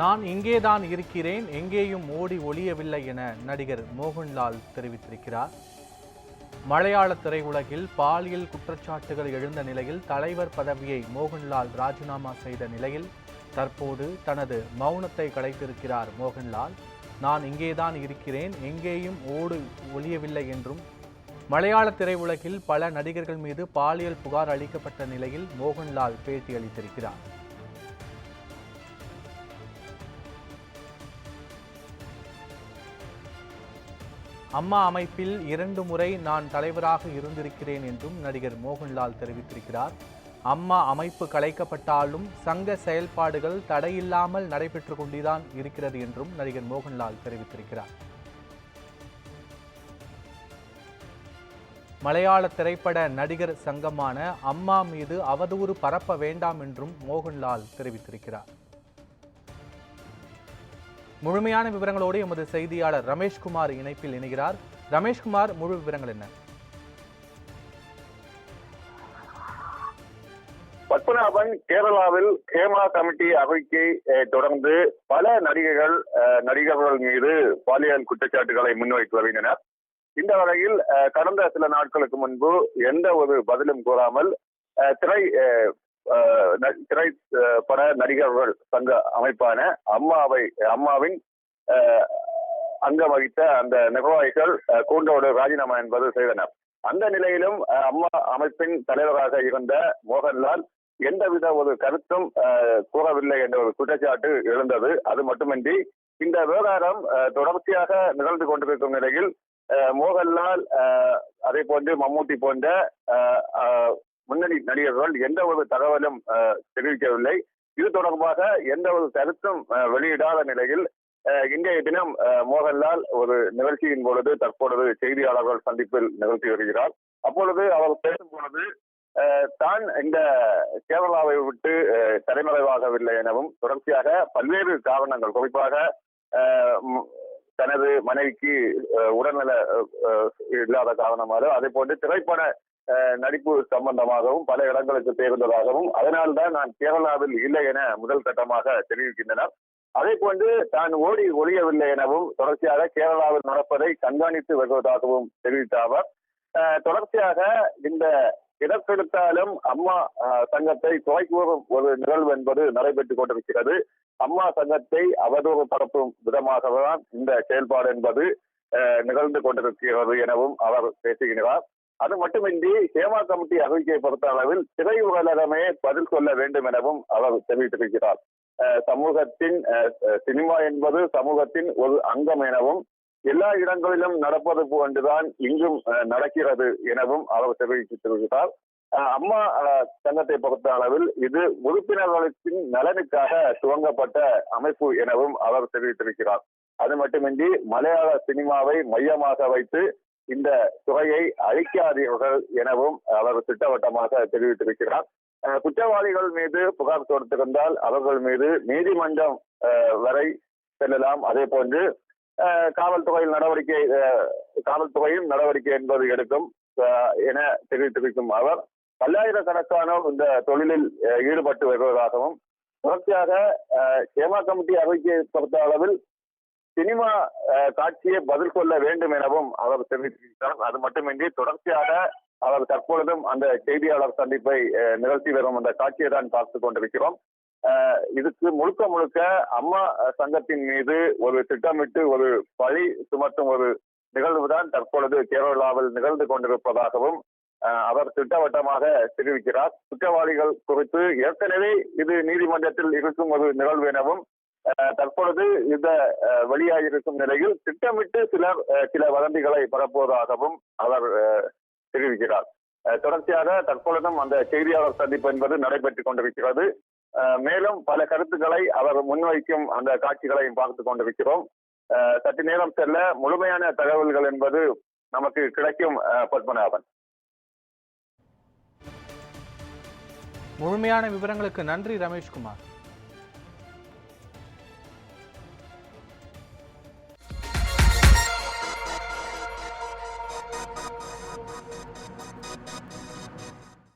நான் இங்கேதான் இருக்கிறேன் எங்கேயும் ஓடி ஒளியவில்லை என நடிகர் மோகன்லால் தெரிவித்திருக்கிறார். மலையாள திரையுலகில் பாலியல் குற்றச்சாட்டுகள் எழுந்த நிலையில் தலைவர் பதவியை மோகன்லால் ராஜினாமா செய்த நிலையில் தற்போது தனது மௌனத்தை கலைத்திருக்கிறார் மோகன்லால். நான் இங்கேதான் இருக்கிறேன் எங்கேயும் ஓடு ஒளியவில்லை என்றும் மலையாள திரையுலகில் பல நடிகர்கள் மீது பாலியல் புகார் அளிக்கப்பட்ட நிலையில் மோகன்லால் பேட்டி அளித்திருக்கிறார் அம்மா அமைப்பில் இரண்டு முறை நான் தலைவராக இருந்திருக்கிறேன் என்றும் நடிகர் மோகன்லால் தெரிவித்திருக்கிறார். அம்மா அமைப்பு கலைக்கப்பட்டாலும் சங்க செயல்பாடுகள் தடையில்லாமல் நடைபெற்று கொண்டுதான் இருக்கிறது என்றும் நடிகர் மோகன்லால் தெரிவித்திருக்கிறார். மலையாள திரைப்பட நடிகர் சங்கமான அம்மா மீது அவதூறு பரப்ப வேண்டாம் என்றும் மோகன்லால் தெரிவித்திருக்கிறார். முழுமையான விவரங்களோடு எமது செய்தியாளர் ரமேஷ்குமார் இணைப்பில் இணைகிறார். ரமேஷ்குமார் முழு விவரங்கள் என்ன? பத்மநாபன் கேரளாவில் ஹேமா கமிட்டி அறிக்கை தொடர்ந்து பல நடிகைகள் அஹ், நடிகர்கள் மீது பாலியல் குற்றச்சாட்டுகளை முன்வைத்து வருகின்றனர். இந்த வகையில் கடந்த சில நாட்களுக்கு முன்பு எந்த ஒரு பதிலும் கூறாமல் அஹ், திரை திரைப்பட திரை பட நடிகர்கள் சங்க அமைப்பான அம்மாவை அம்மாவின் அஹ், அங்கம் வகித்த அந்த நிர்வாகிகள் கூண்டோடு ராஜினாமா என்பது செய்தனர். அந்த நிலையிலும் அஹ், அம்மா அமைப்பின் தலைவராக இருந்த மோகன்லால் எந்தவித ஒரு கருத்தும் அஹ், கூறவில்லை என்ற ஒரு குற்றச்சாட்டு எழுந்தது. அது மட்டுமின்றி இந்த விவகாரம் அஹ், தொடர்ச்சியாக நிகழ்ந்து கொண்டிருக்கும் நிலையில் மோகன்லால் அதே போன்று மம்மூட்டி போன்ற முன்னணி நடிகர்கள் எந்த ஒரு தகவலும் அஹ், தெரிவிக்கவில்லை. இது தொடர்பாக எந்த ஒரு கருத்தும் அஹ், வெளியிடாத நிலையில் அஹ், இன்றைய தினம் அஹ், மோகன்லால் ஒரு நிகழ்ச்சியின் பொழுது தற்பொழுது செய்தியாளர்கள் சந்திப்பில் நிகழ்த்தி வருகிறார். அப்பொழுது அவர் பேசும் பொழுது தான் இந்த கேரளாவை விட்டு தலைமறைவாகவில்லை எனவும் தொடர்ச்சியாக பல்வேறு காரணங்கள் குறிப்பாக தனது மனைவிக்கு உடல்நல அஹ், இல்லாத காரணமாக அதே போன்று திரைப்பட நடிப்பு சம்பந்தமாகவும் பல இடங்களுக்கு தேர்ந்ததாகவும் அதனால்தான் நான் கேரளாவில் இல்லை என முதல் கட்டமாக தெரிவிக்கின்றனர். அதே போன்று தான் ஓடி ஒழியவில்லை எனவும் தொடர்ச்சியாக கேரளாவில் நடப்பதை கண்காணித்து வருவதாகவும் தெரிவித்த அவர். தொடர்ச்சியாக இந்த இடத்தெடுத்தாலும் அம்மா சங்கத்தை குறை ஒரு நிகழ்வு என்பது நடைபெற்றுக் கொண்டிருக்கிறது. அம்மா சங்கத்தை அவதூறு பரப்பும் விதமாகத்தான் இந்த செயல்பாடு என்பது நிகழ்ந்து கொண்டிருக்கிறது எனவும் அவர் பேசுகிறார் அது மட்டுமின்றி ஹேமா கமிட்டி அறிக்கையை பொறுத்த அளவில் திரையுலகமே பதில் சொல்ல வேண்டும் எனவும் அவர் தெரிவித்திருக்கிறார். அஹ், சமூகத்தின் சினிமா என்பது சமூகத்தின் ஒரு அங்கம் எனவும் எல்லா இடங்களிலும் நடப்பது போன்றுதான் இங்கும் அஹ், நடக்கிறது எனவும் அவர் தெரிவித்திருக்கிறார். அஹ், அம்மா அஹ், சங்கத்தை பொறுத்த அளவில் இது உறுப்பினர்களின் நலனுக்காக துவங்கப்பட்ட அமைப்பு எனவும் அவர் தெரிவித்திருக்கிறார். அது மட்டுமின்றி மலையாள சினிமாவை மையமாக வைத்து இந்த துறையை அழிக்காதீர்கள் எனவும் அவர் திட்டவட்டமாக தெரிவித்திருக்கிறார். அஹ், குற்றவாளிகள் மீது புகார் தொடுத்திருந்தால் அவர்கள் மீது நீதிமன்றம் அஹ், வரை செல்லலாம். அதே போன்று அஹ், காவல்துறையில் நடவடிக்கை அஹ், காவல்துறையும் நடவடிக்கை என்பது எடுக்கும் அஹ், என தெரிவித்திருக்கும் அவர் பல்லாயிரக்கணக்கானோர் இந்த தொழிலில் ஈடுபட்டு வருவதாகவும் தொடர்ச்சியாக ஏமா கமிட்டி அறிக்கையை பொறுத்த அளவில் சினிமா காட்சியை பதில் சொல்ல வேண்டும் எனவும் அவர் தெரிவித்திருக்கிறார். அது மட்டுமின்றி தொடர்ச்சியாக அவர் தற்பொழுதும் அந்த செய்தியாளர் சந்திப்பை நிகழ்த்தி வரும் அந்த காட்சியை தான் பார்த்து கொண்டிருக்கிறோம். இதுக்கு முழுக்க முழுக்க அம்மா சங்கத்தின் மீது ஒரு திட்டமிட்டு ஒரு பழி சுமத்தும் ஒரு நிகழ்வுதான் தற்பொழுது கேரளாவில் நிகழ்ந்து கொண்டிருப்பதாகவும் அவர் திட்டவட்டமாக தெரிவிக்கிறார். குற்றவாளிகள் குறித்து ஏற்கனவே இது நீதிமன்றத்தில் இருக்கும் ஒரு நிகழ்வு எனவும் தற்பொழுது இந்த வெளியாகியிருக்கும் நிலையில் திட்டமிட்டு சிலர் சில வதந்திகளை பரப்புவதாகவும் அவர் தெரிவிக்கிறார். தொடர்ச்சியாக தற்பொழுதும் அந்த செய்தியாளர் சந்திப்பு என்பது நடைபெற்றுக் கொண்டிருக்கிறது. மேலும் பல கருத்துக்களை அவர் முன்வைக்கும் அந்த காட்சிகளையும் பார்த்துக் கொண்டிருக்கிறோம். அஹ், சற்று நேரம் செல்ல முழுமையான தகவல்கள் என்பது நமக்கு கிடைக்கும் பத்மநாபன். முழுமையான விவரங்களுக்கு நன்றி ரமேஷ்குமார்.